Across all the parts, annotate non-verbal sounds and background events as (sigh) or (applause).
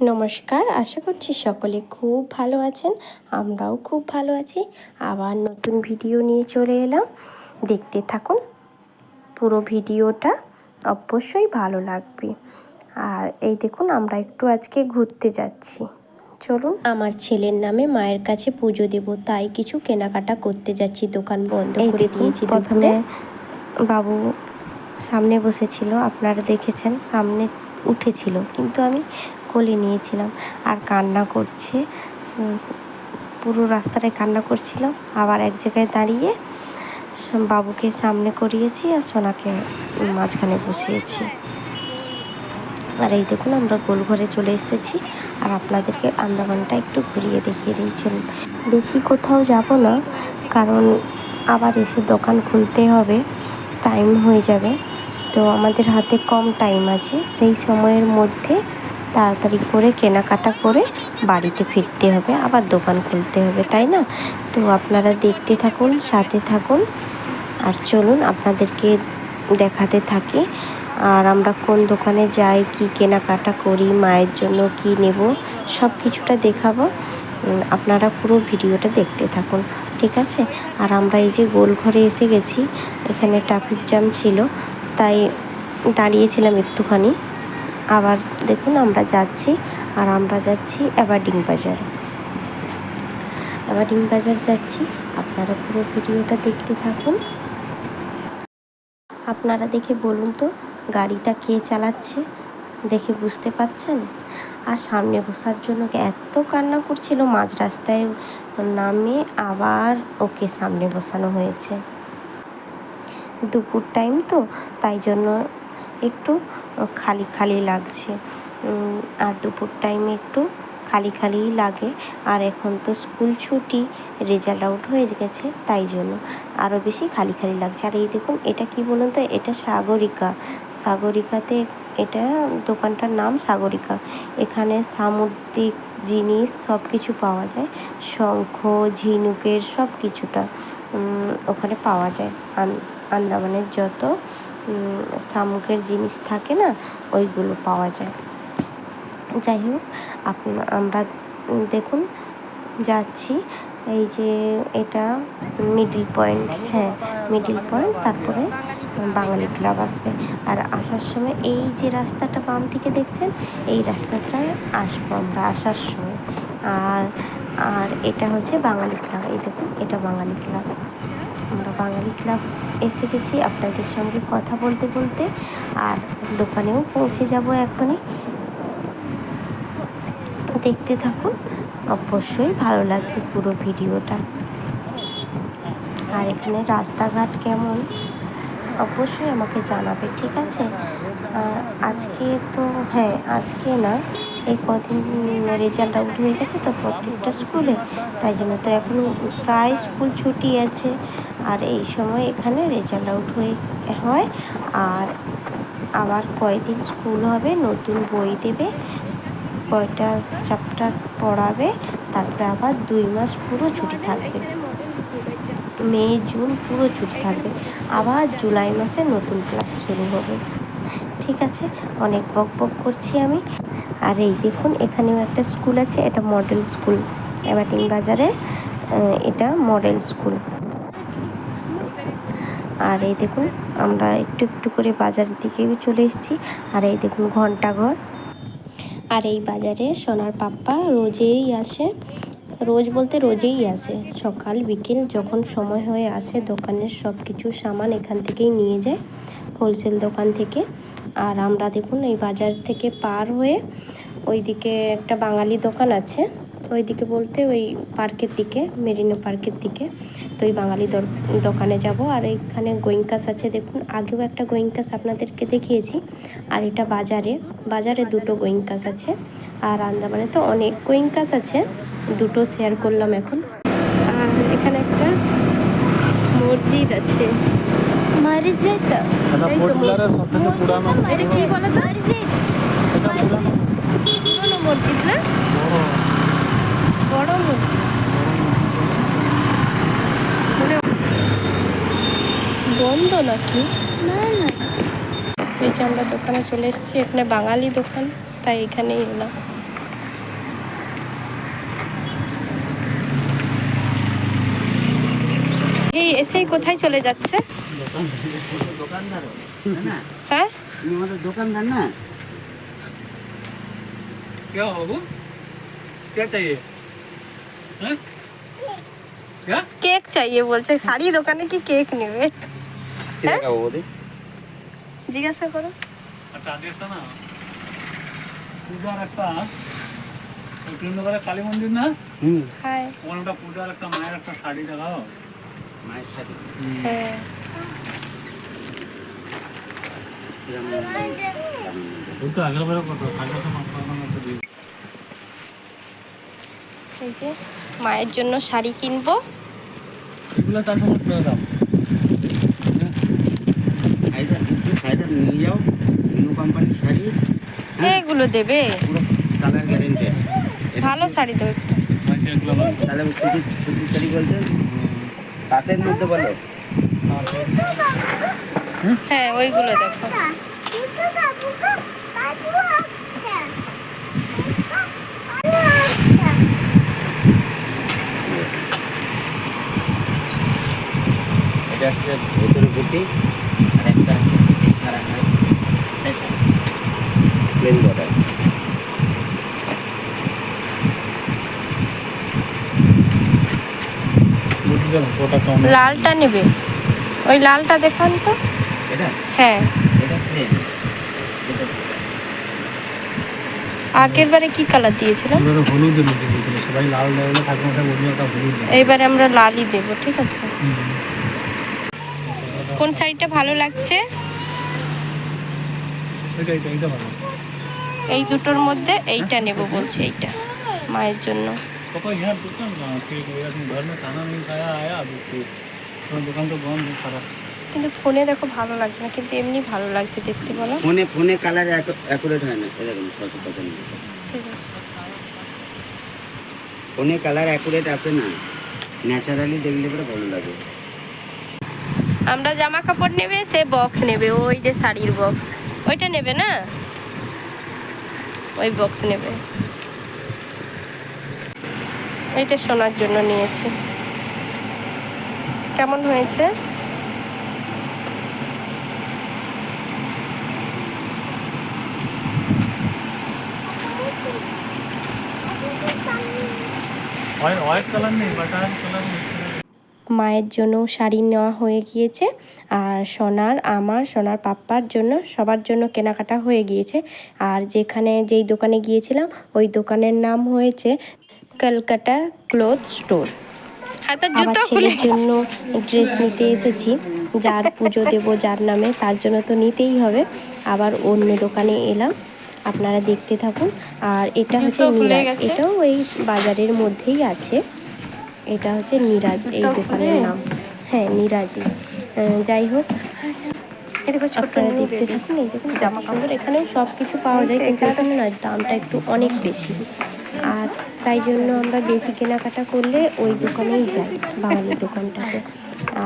নমস্কার আশা করছি সকলে খুব ভালো আছেন আমরাও খুব ভালো আছি। আবার নতুন ভিডিও নিয়ে চলে এলাম। দেখতে থাকুন পুরো ভিডিওটা অবশ্যই ভালো লাগবে। আর এই দেখুন আমরা একটু আজকে ঘুরতে যাচ্ছি। চলুন। আমার ছেলের নামে মায়ের কাছে পুজো দেব তাই কিছু কেনাকাটা করতে যাচ্ছি দোকান বন্ধ করে দিয়েছি প্রথমে বাবু সামনে বসেছিল আপনারা দেখেছেন সামনে উঠেছিল কিন্তু আমি কোলে নিয়েছিলাম আর কান্না করছে। পুরো রাস্তাটায় কান্না করছিল। আবার এক জায়গায় দাঁড়িয়ে বাবুকে সামনে করিয়েছি আর সোনাকে মাঝখানে বসিয়েছি। আর এই দেখুন, আমরা গোলঘরে চলে এসেছি আর আপনাদেরকে আন্দামানটা একটু ঘুরিয়ে দেখিয়ে চলুন। বেশি কোথাও যাব না, কারণ আবার এসে দোকান খুলতে হবে, টাইম হয়ে যাবে। তো আমাদের হাতে কম টাইম আছে। সেই সময়ের মধ্যে তাড়াতাড়ি করে কেনাকাটা করে বাড়িতে ফিরতে হবে, আবার দোকান খুলতে হবে, তাই না? তো আপনারা দেখতে থাকুন, সাথে থাকুন, আর চলুন আপনাদেরকে দেখাতে থাকি। আর আমরা কোন দোকানে যাই, কি কেনাকাটা করি, মায়ের জন্য কি নেব, সব কিছুটা দেখাবো। আপনারা পুরো ভিডিওটা দেখতে থাকুন, ঠিক আছে? আর আমরা এই যে গোল ঘরে এসে গেছি, এখানে ট্রাফিক জ্যাম ছিল, তাই দাঁড়িয়েছিলাম একটুখানি। আবার দেখুন, আমরা যাচ্ছি আর আমরা যাচ্ছি অ্যাবার্ডিং বাজারে অ্যাবার্ডিং বাজার যাচ্ছি। আপনারা পুরো ভিডিওটা দেখতে থাকুন। আপনারা দেখে বলুন তো, গাড়িটা কে চালাচ্ছে? দেখে বুঝতে পাচ্ছেন? আর সামনে বসার জন্য এত কান্না করছিল, মাঝ রাস্তায় নামে আবার ওকে সামনে বসানো হয়েছে। দুপুর টাইম তো, তাই জন্য একটু খালি খালি লাগছে। আর দুপুর টাইমে একটু খালি খালিই লাগে। আর এখন তো স্কুল ছুটি রেজাল্ট আউট হয়ে গেছে, তাই জন্য আরও বেশি খালি খালি লাগছে। আর এই দেখুন, এটা কি বলুন তো? এটা সাগরিকা। সাগরিকাতে এটা দোকানটার নাম সাগরিকা। এখানে সামুদ্রিক জিনিস সব কিছু পাওয়া যায়। শঙ্খ, ঝিনুকের সব কিছুটা ওখানে পাওয়া যায়। আন্দামানের যত শামুকের জিনিস থাকে না, ওইগুলো পাওয়া যায়। যাই হোক আমরা দেখুন, যাচ্ছি। এই যে এটা মিডিল পয়েন্ট হ্যাঁ মিডিল পয়েন্ট তারপরে বাঙালি ক্লাব আসবে। আর আসার সময় এই যে রাস্তাটা বাম থেকে দেখছেন, এই রাস্তাটায় আসব আমরা আসার সময়। আর আর এটা হচ্ছে বাঙালি ক্লাব। এই দেখুন, এটা বাঙালি ক্লাব। আমরা বাঙালি ক্লাব এসে গেছি আপনাদের সঙ্গে কথা বলতে বলতে, আর দোকানেও পৌঁছে যাব এখনই। দেখতে থাকুন, অবশ্যই ভালো লাগবে পুরো ভিডিওটা। আর এখানে রাস্তাঘাট কেমন? অবশ্যই আমাকে জানাবে, ঠিক আছে? আর আজকে তো হ্যাঁ আজকে না এই কদিন রেজাল্ট আউট হয়ে গেছে তো প্রত্যেকটা স্কুলে। তাই জন্য তো এখন প্রায় স্কুল ছুটি আছে। আর এই সময় এখানে রেজাল্ট আউট হয়ে হয়। আর আবার কয়দিন স্কুল হবে, নতুন বই দেবে, কয়টা চ্যাপ্টার পড়াবে, তারপরে আবার দুই মাস পুরো ছুটি থাকবে। মে, জুন পুরো ছুটি থাকবে। আবার জুলাই মাসে নতুন ক্লাস শুরু হবে। ঠিক আছে, অনেক বক বক করছি আমি। আর এই দেখুন, এখানেও একটা স্কুল আছে, এটা মডেল স্কুল। এবাটিং বাজারে এটা মডেল স্কুল। আর এই দেখুন, আমরা একটু একটু করে বাজারের দিকে চলে এসেছি। আর এই দেখুন, ঘন্টাঘর। আর এই বাজারে সোনার পাপ্পা রোজেই আসে। রোজ বলতে রোজেই আসে। সকাল, বিকেল, যখন সময় হয়ে আসে, দোকানের সব কিছু সামান এখান থেকেই নিয়ে যায় হোলসেল দোকান থেকে। আর আমরা দেখুন এই বাজার থেকে পার হয়ে ওইদিকে একটা বাঙালি দোকান আছে। ওইদিকে বলতে ওই পার্কের দিকে, মেরিনো পার্কের দিকে। তো ওই বাঙালি দোকানে যাব। আর এইখানে গোয়িংকাস আছে। দেখুন, আগেও একটা গোয়িংকাস আপনাদেরকে দেখিয়েছি। আর এটা বাজারে বাজারে দুটো গোয়িংকাস আছে। আর আন্দামানে তো অনেক গোয়িংকাস আছে। দুটো শেয়ার করলাম এখন। আর এখানে একটা মসজিদ আছে। মসজিদ এটা কি বলো তো পুরোনো মসজিদ না বড় বন্ধ নাকি না না এই যে আমরা দোকানে চলে এসেছি এখানে বাঙালি দোকান তাই এখানেই এলাম এই এসেই কোথায় চলে যাচ্ছে দোকানদার है ना হ্যাঁ তুমি আমাদের দোকানদার না क्या हो बाबू क्या चाहिए हैं? क्या কেক চাইয়ে বলছে শাড়ি দোকানে কি কেক নেবে কি দেখাবো ওদের জিজ্ঞাসা করো একটা আগে একটা না পূজার একটা ওই কৃষ্ণনগরের কালী মন্দির না হুম হাই ওখানে একটা পূজার একটা মায়ের একটা শাড়ি দেখাও মায়ের হ্যাঁ এই যে জন্য শাড়ি কিনবো এগুলো শাড়িটা একটু শাড়িটা নিয়ে যাও নিউ কোম্পানির শাড়ি হ্যাঁ এগুলো দেবে পুরো কালার গ্যারেন্টি ভালো শাড়ি তো একটু। আচ্ছা এগুলো লাগবে তাহলে সুতির সুতির শাড়ি বলতে তাঁতের মধ্যে বলো। হ্যাঁ ওইগুলো দেখো। এটা হচ্ছে ভেতরে বুটি আর একটা সারা হয় প্লেন বর্ডার ওটা কম লালটা নেবে। ওই লালটা দেখান তো। হ্যাঁ। আগের বারে কি কালার দিয়েছিলাম। এইবারে আমরা লালই দেব ঠিক আছে? কোন শাড়িটা ভালো লাগছে? এই দুটোর মধ্যে এইটা নেব বলছি এইটা। মায়ের জন্য। पापा यहाँ दुकान कहाँ है ठीक है तुम घर में खाना नहीं खाया आया अभी फिर तुम्हारा दुकान तो बंद है सारा কিন্তু ফোনে দেখো ভালো লাগছে না কিন্তু এমনি ভালো লাগছে দেখতে বলো ফোনে ফোনে কালার অ্যাকুরেট হয় না এ দেখুন ছশো পঁচানব্বই ঠিক আছে ফোনে কালার অ্যাকুরেট আসে না ন্যাচারালি দেখলে পরে ভালো লাগে আমরা জামা কাপড় নেবে সে বক্স নেবে ওই যে শাড়ির বক্স ওইটা নেবে না ওই বক্স নেবে এটা শোনার জন্য নিয়েছি। কেমন হয়েছে? মায়ের জন্য শাড়ি নেওয়া হয়ে গিয়েছে আর সোনার আমার সোনার পাপ্পার জন্য সবার জন্য কেনাকাটা হয়ে গিয়েছে। আর যেখানে যেই দোকানে গিয়েছিলাম ওই দোকানের নাম হয়েছে কলকাতা ক্লথ স্টোর। ছেলের জন্য ড্রেস নিতে এসেছি। যার পুজো দেব যার নামে তার জন্য তো নিতেই হবে। আবার অন্য দোকানে এলাম। আপনারা দেখতে থাকুন। আর এটা হচ্ছে নিরাজ। এটাও ওই বাজারের মধ্যেই আছে। এটা হচ্ছে নিরাজ এই দোকানের নাম। হ্যাঁ নিরাজি। যাই হোক। আপনারা দেখতে থাকুন। এই দেখুন জামা কাপড় এখানেও সব কিছু পাওয়া যায়। কিন্তু এখানে না দামটা একটু অনেক বেশি। আর তাই জন্য আমরা বেশি কেনাকাটা করলে ওই দোকানেই যাই বাঙালি দোকানটাতে।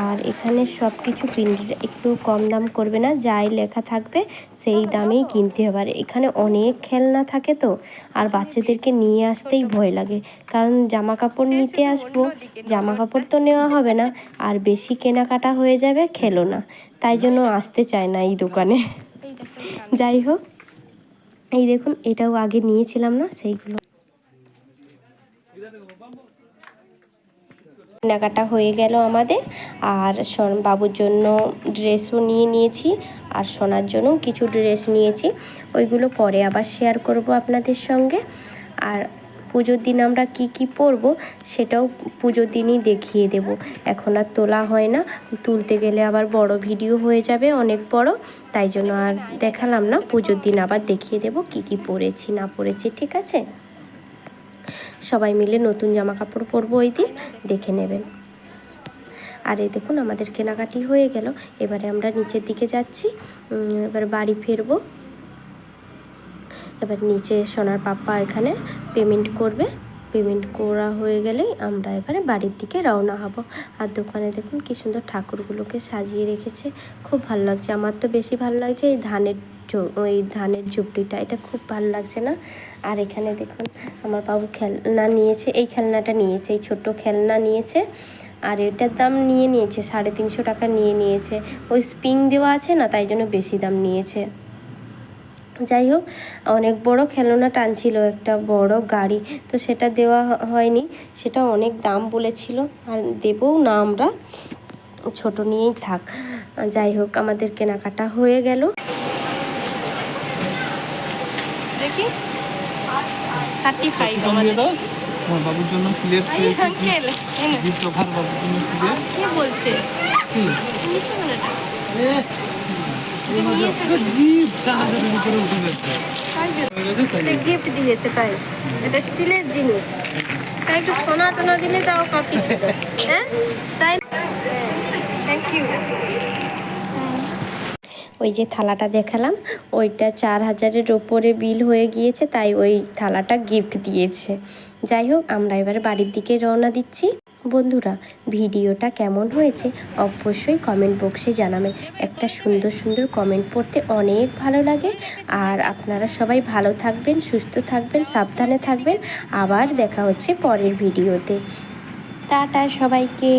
আর এখানে সব কিছু প্রিন্ট একটু কম দাম করবে না, যাই লেখা থাকবে সেই দামেই কিনতে হবে। আর এখানে অনেক খেলনা থাকে তো, আর বাচ্চাদেরকে নিয়ে আসতেই ভয় লাগে। কারণ জামা কাপড় নিতে আসব জামা কাপড় তো নেওয়া হবে না, আর বেশি কেনাকাটা হয়ে যাবে খেলো না। তাই জন্য আসতে চায় না এই দোকানে। যাই হোক, এই দেখুন, এটাও আগে নিয়েছিলাম না, সেইগুলো কেনাকাটা হয়ে গেল আমাদের। আর বাবুর জন্য ড্রেসও নিয়ে নিয়েছি আর সোনার জন্য কিছু ড্রেস নিয়েছি। ওইগুলো পরে আবার শেয়ার করব আপনাদের সঙ্গে। আর পুজোর দিন আমরা কি কি পরবো সেটাও পুজোর দিনই দেখিয়ে দেব। এখন আর তোলা হয় না, তুলতে গেলে আবার বড় ভিডিও হয়ে যাবে অনেক বড়। তাই জন্য আর দেখালাম না, পুজোর দিন আবার দেখিয়ে দেব কি কি পরেছি না পরেছি, ঠিক আছে? সবাই মিলে নতুন জামা কাপড় পরবো ওই দিন, দেখে নেবেন। আর এই দেখুন, আমাদের কেনাকাটি হয়ে গেল। এবারে আমরা নিচের দিকে যাচ্ছি এবার বাড়ি ফিরবো। এবার নিচে সোনার পাপ্পা এখানে পেমেন্ট করবে। পেমেন্ট করা হয়ে গেলেই আমরা এবারে বাড়ির দিকে রওনা হব। আর দোকানে দেখুন, কি সুন্দর ঠাকুরগুলোকে সাজিয়ে রেখেছে। খুব ভালো লাগছে। আমার তো বেশি ভালো লাগছে এই ধানের ওই ধানের ঝুপড়িটা। এটা খুব ভালো লাগছে না? আর এখানে দেখুন আমার বাবু খেলনা নিয়েছে, এই খেলনাটা নিয়েছে, এই ছোট্ট খেলনা নিয়েছে। আর এটার দাম নিয়ে নিয়েছে, সাড়ে তিনশো টাকা নিয়ে নিয়েছে। ওই স্প্রিং দেওয়া আছে না, তাই জন্য বেশি দাম নিয়েছে। যাই হোক, অনেক বড় খেলনা টানছিল একটা বড় গাড়ি, তো সেটা দেওয়া হয়নি। সেটা অনেক দাম বলেছিল, আর দেবও না আমরা, ছোট নিয়েই থাক। যাই হোক, আমাদের কেনাকাটা হয়ে গেল দেখি থার্টি ফাইভ দিয়ে দাও। আমার বাবুর জন্য প্লেট গিফট অফার বাবুর জন্য প্লেট কি বলছে? দিয়েছে তাই। এটা স্টিলের জিনিস। তাই একটু সোনা টোনা দিলে তাও কপি ছিল। (laughs) হ্যাঁ? তাই থ্যাংক ইউ ওই যে থালাটা দেখালাম, ওইটা চার হাজারের ওপরে বিল হয়ে গিয়েছে, তাই ওই থালাটা গিফট দিয়েছে। যাই হোক, আমরা এবার বাড়ির দিকে রওনা দিচ্ছি। বন্ধুরা, ভিডিওটা কেমন হয়েছে অবশ্যই কমেন্ট বক্সে জানাবেন একটা সুন্দর সুন্দর কমেন্ট পড়তে অনেক ভালো লাগে। আর আপনারা সবাই ভালো থাকবেন, সুস্থ থাকবেন, সাবধানে থাকবেন। আবার দেখা হচ্ছে পরের ভিডিওতে। টাটা সবাইকে।